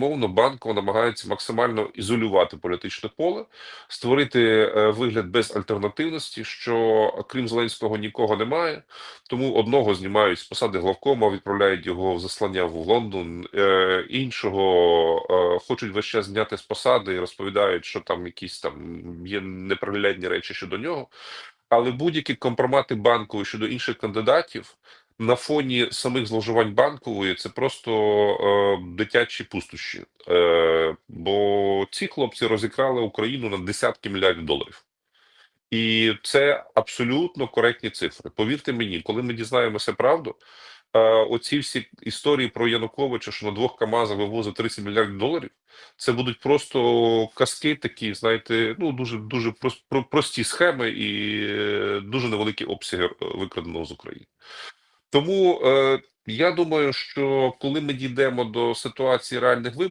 Мовно, банкова намагається максимально ізолювати політичне поле, створити е, вигляд безальтернативності, що крім Зеленського нікого немає. Тому одного знімають з посади главкома, відправляють його в заслання в Лондон. е, Іншого е, хочуть весь час зняти з посади і розповідають, що там якісь там є неприглядні речі щодо нього. Але будь-які компромати банкової щодо інших кандидатів на фоні самих зловживань банкової це просто е, дитячі пустощі. Е, бо ці хлопці розікрали Україну на десятки мільярдів доларів. І це абсолютно коректні цифри. Повірте мені, коли ми дізнаємося правду, е, оці всі історії про Януковича, що на двох КАМАЗах вивозив 30 мільярдів доларів, це будуть просто казки, такі, знаєте, ну дуже дуже прості схеми і е, дуже невеликі обсяги е, викраденого з України. Тому е, я думаю, що коли ми дійдемо до ситуації реальних виборів.